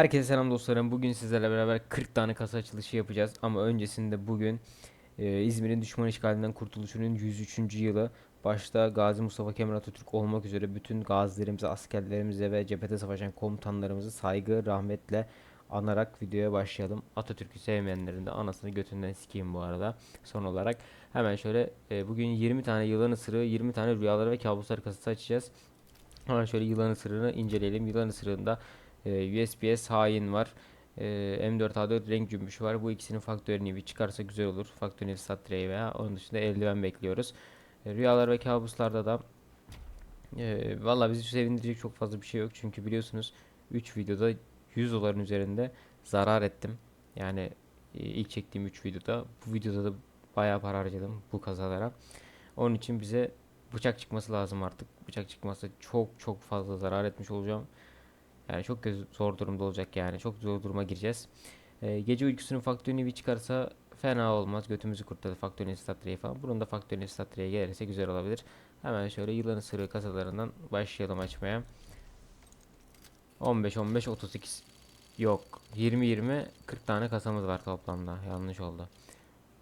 Herkese selam dostlarım. Bugün sizlerle beraber 40 tane kasa açılışı yapacağız. Ama öncesinde bugün e, İzmir'in düşman işgalinden kurtuluşunun 103. yılı. Başta Gazi Mustafa Kemal Atatürk olmak üzere bütün gazilerimize, askerlerimize ve cephede savaşan komutanlarımızı saygı, rahmetle anarak videoya başlayalım. Atatürk'ü sevmeyenlerin de anasını götünden sikeyim bu arada. Son olarak hemen şöyle e, bugün 20 tane yılan ısırığı, 20 tane rüyaları ve kabuslar kasası açacağız. Hemen şöyle yılan ısırığını inceleyelim. Yılan ısırığında e, USPS hain var. E, M4A4 renk cümbüşü var. Bu ikisinin faktörünü bir çıkarsa güzel olur. Faktörünü satreyi veya onun dışında eldiven bekliyoruz. E, rüyalar ve kabuslarda da e, valla bizi sevindirecek çok fazla bir şey yok. Çünkü biliyorsunuz 3 videoda 100 doların üzerinde zarar ettim. Yani e, ilk çektiğim 3 videoda bu videoda da bayağı para harcadım bu kazalara. Onun için bize bıçak çıkması lazım artık. Bıçak çıkmazsa çok çok fazla zarar etmiş olacağım. Yani çok zor durumda olacak yani. Çok zor duruma gireceğiz. Ee, gece uykusunun faktörünü bir çıkarsa fena olmaz. Götümüzü kurtarır faktörünü statreyi falan. Bunun da faktörünü statreyi gelirse güzel olabilir. Hemen şöyle yılan ısırığı kasalarından başlayalım açmaya. 15 15 38 yok 20 20 40 tane kasamız var toplamda. Yanlış oldu.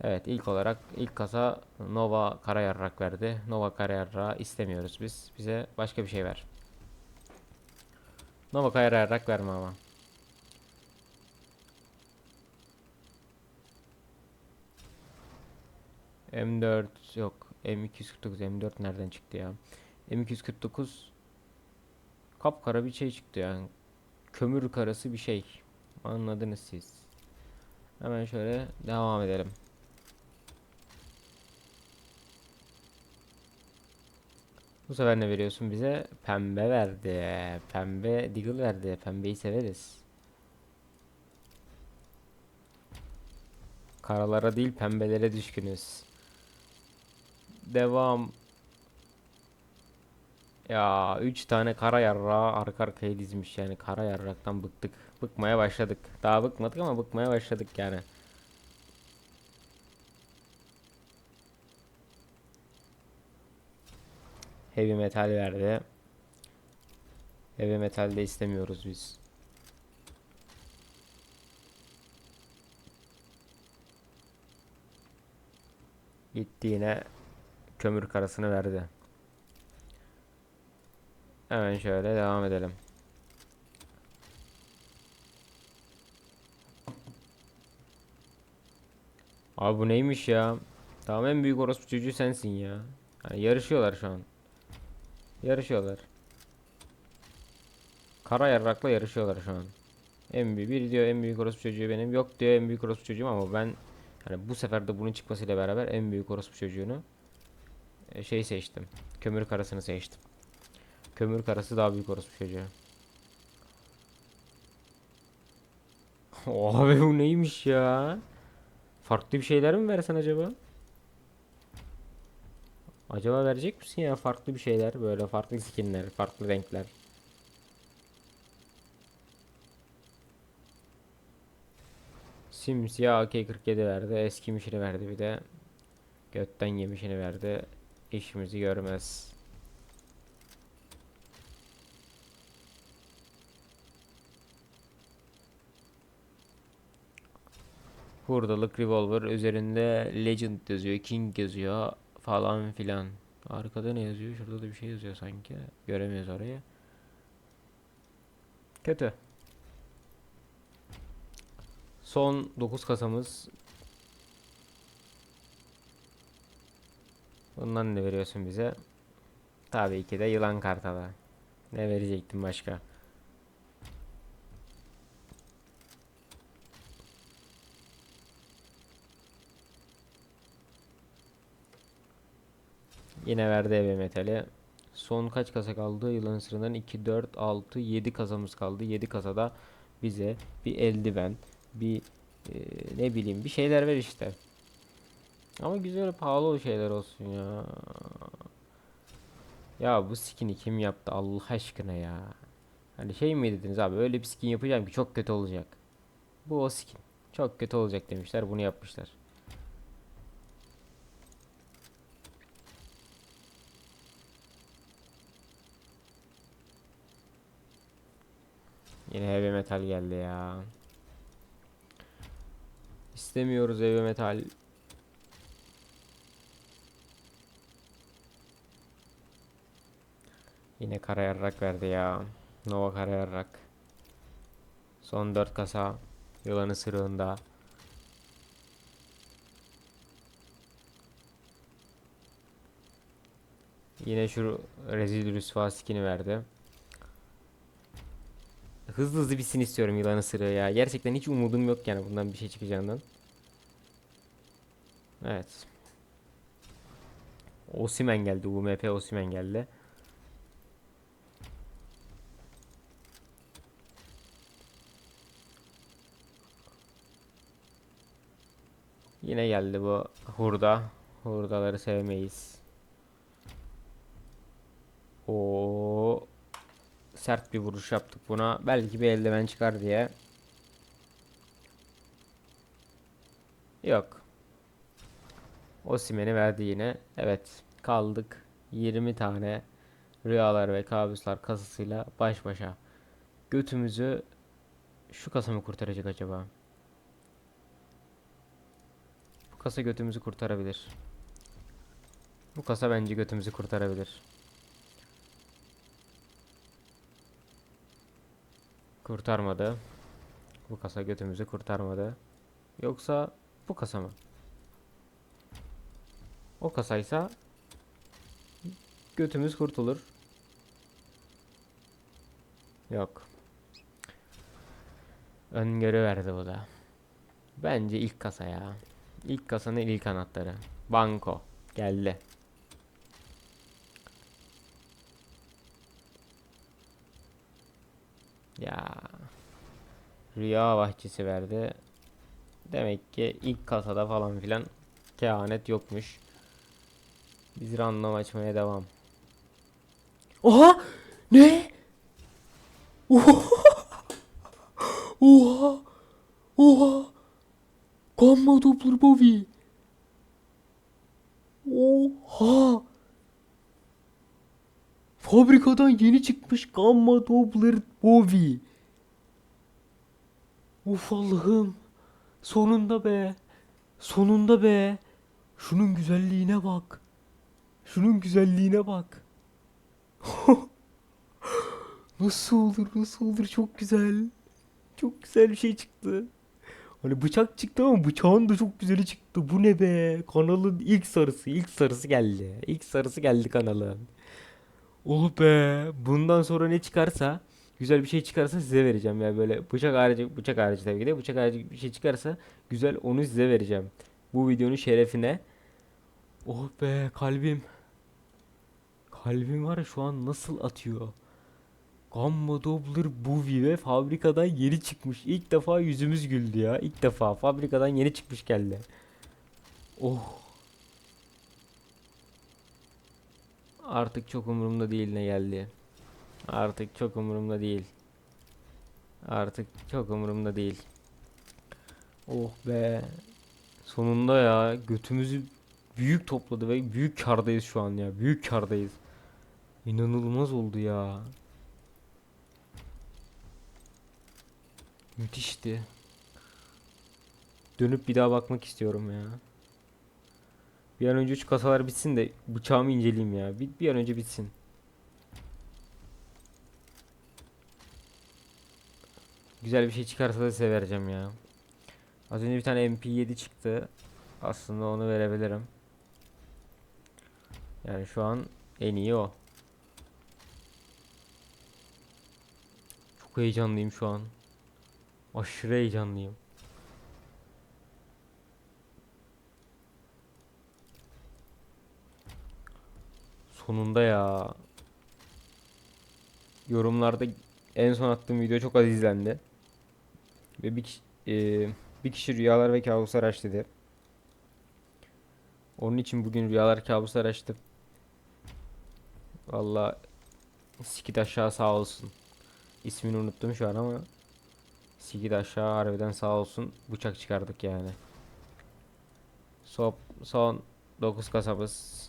Evet ilk olarak ilk kasa Nova Karayarrak verdi. Nova Karayarrak istemiyoruz biz. Bize başka bir şey ver. Nova Karayarrak verme ama. M4 yok. M249 M4 nereden çıktı ya? M249 kapkara bir şey çıktı yani. Kömür karası bir şey. Anladınız siz. Hemen şöyle devam edelim. Bu sefer ne veriyorsun bize? Pembe verdi. Pembe Deagle verdi. Pembeyi severiz. Karalara değil pembelere düşkünüz. Devam. Ya 3 tane kara yarrağı arka arkaya dizmiş yani kara yarraktan bıktık. Bıkmaya başladık. Daha bıkmadık ama bıkmaya başladık yani. Heavy metal verdi. Heavy metal de istemiyoruz biz. Gitti yine kömür karasını verdi. Hemen şöyle devam edelim. Abi bu neymiş ya? Tamam en büyük orospu çocuğu sensin ya. Yani yarışıyorlar şu an. Yarışıyorlar. Kara yarrakla yarışıyorlar şu an. En büyük bir diyor en büyük orospu çocuğu benim. Yok diyor en büyük orospu çocuğum ama ben hani bu sefer de bunun çıkmasıyla beraber en büyük orospu çocuğunu e, şey seçtim. Kömür karasını seçtim. Kömür karası daha büyük orospu çocuğu. Abi bu neymiş ya? Farklı bir şeyler mi versen acaba? Acaba verecek misin ya farklı bir şeyler böyle farklı skinler, farklı renkler. Simsiyah AK-47 verdi, eskimişini verdi bir de. Götten yemişini verdi. İşimizi görmez. Hurdalık revolver üzerinde Legend yazıyor, King yazıyor falan filan. Arkada ne yazıyor? Şurada da bir şey yazıyor sanki. Göremiyoruz orayı. Kötü. Son 9 kasamız. Bundan ne veriyorsun bize? Tabii ki de yılan kartalı. Ne verecektim başka? Yine verdi eve metali. Son kaç kasa kaldı? Yılan sırrından 2, 4, 6, 7 kasamız kaldı. 7 kasada bize bir eldiven, bir e, ne bileyim bir şeyler ver işte. Ama güzel pahalı şeyler olsun ya. Ya bu skin'i kim yaptı Allah aşkına ya. Hani şey mi dediniz abi öyle bir skin yapacağım ki çok kötü olacak. Bu o skin. Çok kötü olacak demişler bunu yapmışlar. Yine heavy metal geldi ya. İstemiyoruz heavy metal. Yine kara yarrak verdi ya. Nova kara yarrak. Son 4 kasa. Yılanı sırığında. Yine şu rezil rüsva skin'i verdi. Hızlı hızlı bitsin istiyorum yılan ısırığı ya. Gerçekten hiç umudum yok yani bundan bir şey çıkacağından. Evet. Osimen geldi. UMP Osimen geldi. Yine geldi bu hurda. Hurdaları sevmeyiz. O sert bir vuruş yaptık buna. Belki bir eldiven çıkar diye. Yok. Osimhen'i verdi yine. Evet. Kaldık 20 tane rüyalar ve kabuslar kasasıyla baş başa. Götümüzü şu kasa mı kurtaracak acaba? Bu kasa götümüzü kurtarabilir. Bu kasa bence götümüzü kurtarabilir. Kurtarmadı. Bu kasa götümüzü kurtarmadı. Yoksa bu kasa mı? O kasaysa götümüz kurtulur. Yok. Öngörü verdi bu da. Bence ilk kasa ya. İlk kasanın ilk anahtarı. Banko. Geldi. Ya. Rüya bahçesi verdi. Demek ki ilk kasada falan filan kehanet yokmuş. Biz random açmaya devam. Oha! Ne? Oha! Oha! Oha! Gamma Doppler Bobby. Oha! Fabrikadan yeni çıkmış Gamma Doppler Bobby. Uf Allah'ım. Sonunda be. Sonunda be. Şunun güzelliğine bak. Şunun güzelliğine bak. Nasıl olur, nasıl olur? Çok güzel. Çok güzel bir şey çıktı. Hani bıçak çıktı ama bıçağın da çok güzeli çıktı. Bu ne be? Kanalın ilk sarısı, ilk sarısı geldi. İlk sarısı geldi kanalın. Oh be. Bundan sonra ne çıkarsa, güzel bir şey çıkarsa size vereceğim ya böyle bıçak harici, bıçak harici tabii ki de bıçak harici bir şey çıkarsa güzel onu size vereceğim. Bu videonun şerefine. Oh be kalbim. Kalbim var ya şu an nasıl atıyor. Gamma Doppler Bowie ve fabrikadan yeni çıkmış. İlk defa yüzümüz güldü ya. İlk defa fabrikadan yeni çıkmış geldi. Oh. Artık çok umurumda değil ne geldi. Artık çok umurumda değil. Artık çok umurumda değil. Oh be. Sonunda ya götümüzü büyük topladı ve büyük kardayız şu an ya. Büyük kardayız. İnanılmaz oldu ya. Müthişti. Dönüp bir daha bakmak istiyorum ya. Bir an önce şu kasalar bitsin de bıçağımı inceleyeyim ya. Bir, bir an önce bitsin. Güzel bir şey çıkarsa da size vereceğim ya. Az önce bir tane MP7 çıktı. Aslında onu verebilirim. Yani şu an en iyi o. Çok heyecanlıyım şu an. Aşırı heyecanlıyım. Sonunda ya. Yorumlarda en son attığım video çok az izlendi. Ve bir kişi, e, bir kişi rüyalar ve kabuslar aç dedi. Onun için bugün rüyalar kabuslar açtım. Valla sikit aşağı sağ olsun. İsmini unuttum şu an ama sikit aşağı harbiden sağ olsun bıçak çıkardık yani. Son, son 9 kasabız.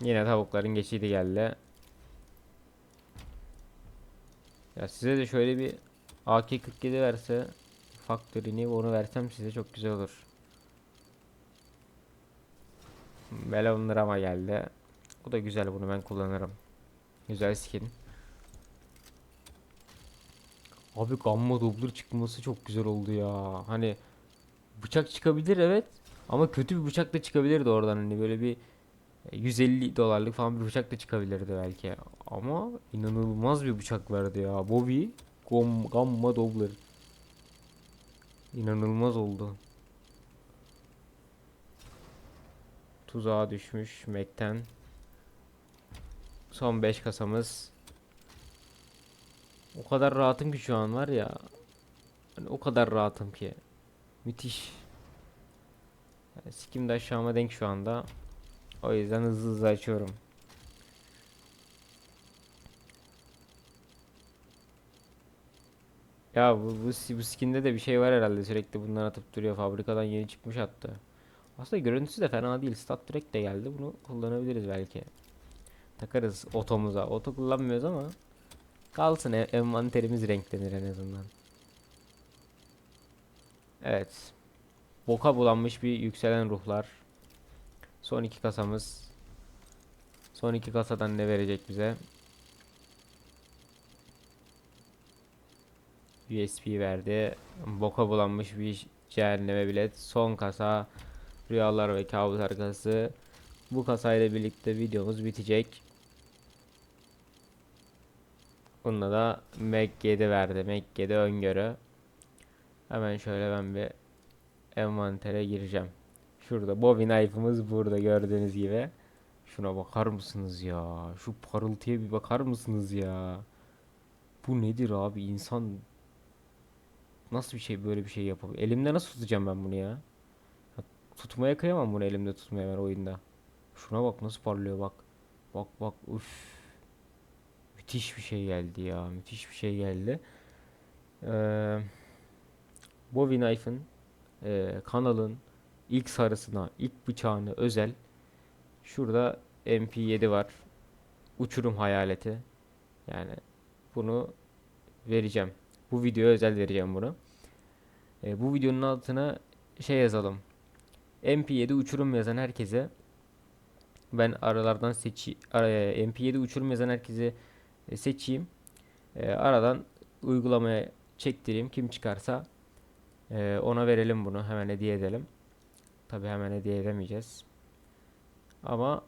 Yine tavukların geçidi geldi. Ya size de şöyle bir AK-47 verse Factory'ni onu versem size çok güzel olur. Melon Rama geldi. Bu da güzel bunu ben kullanırım. Güzel skin. Abi Gamma Doubler çıkması çok güzel oldu ya. Hani bıçak çıkabilir evet. Ama kötü bir bıçak da çıkabilirdi oradan hani böyle bir 150 dolarlık falan bir bıçak da çıkabilirdi belki. Ama inanılmaz bir bıçak verdi ya. Bobby Gom Gamma Doubler. İnanılmaz oldu. Tuzağa düşmüş Mac'ten. Son 5 kasamız. O kadar rahatım ki şu an var ya. Hani o kadar rahatım ki. Müthiş. Yani sikim de aşağıma denk şu anda. O yüzden hızlı hızlı açıyorum. Ya bu, bu, bu skinde de bir şey var herhalde sürekli bundan atıp duruyor fabrikadan yeni çıkmış hatta. Aslında görüntüsü de fena değil. Stat Trek de geldi. Bunu kullanabiliriz belki. Takarız otomuza. Oto kullanmıyoruz ama kalsın e- envanterimiz renklenir en azından. Evet. Boka bulanmış bir yükselen ruhlar. Son iki kasamız. Son iki kasadan ne verecek bize? USB verdi. Boka bulanmış bir cehenneme bilet. Son kasa. Rüyalar ve kabus arkası. Bu kasayla birlikte videomuz bitecek. Bununla da Mac 7 verdi. Mac 7 öngörü. Hemen şöyle ben bir envantere gireceğim. Şurada Bobby knife'ımız burada gördüğünüz gibi. Şuna bakar mısınız ya? Şu parıltıya bir bakar mısınız ya? Bu nedir abi? İnsan nasıl bir şey böyle bir şey yapabilir? Elimde nasıl tutacağım ben bunu ya? Ya Tutmaya kıyamam bunu elimde tutmaya ben oyunda. Şuna bak nasıl parlıyor bak. Bak bak üf. Müthiş bir şey geldi ya. Müthiş bir şey geldi. Ee, Bowie Knife'ın e, kanalın ilk sarısına, ilk bıçağını özel. Şurada MP7 var. Uçurum hayaleti. Yani bunu vereceğim. Bu videoya özel vereceğim bunu. E, bu videonun altına şey yazalım. MP7 uçurum yazan herkese ben aralardan seçi araya MP7 uçurum yazan herkese e, seçeyim. E, aradan uygulamaya çektireyim. Kim çıkarsa e, ona verelim bunu. Hemen hediye edelim. Tabi hemen hediye edemeyeceğiz. Ama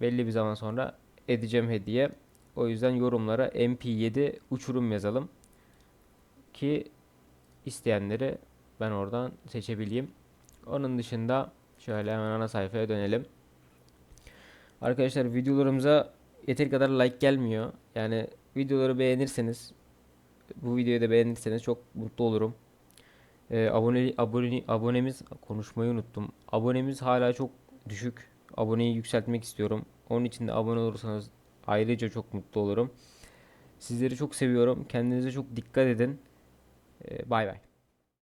belli bir zaman sonra edeceğim hediye. O yüzden yorumlara MP7 uçurum yazalım. Ki isteyenleri ben oradan seçebileyim. Onun dışında şöyle hemen ana sayfaya dönelim. Arkadaşlar videolarımıza yeteri kadar like gelmiyor. Yani videoları beğenirseniz bu videoyu da beğenirseniz çok mutlu olurum. Ee, abone, abone, abonemiz konuşmayı unuttum. Abonemiz hala çok düşük. Aboneyi yükseltmek istiyorum. Onun için de abone olursanız ayrıca çok mutlu olurum. Sizleri çok seviyorum. Kendinize çok dikkat edin. Ee, Bay bay.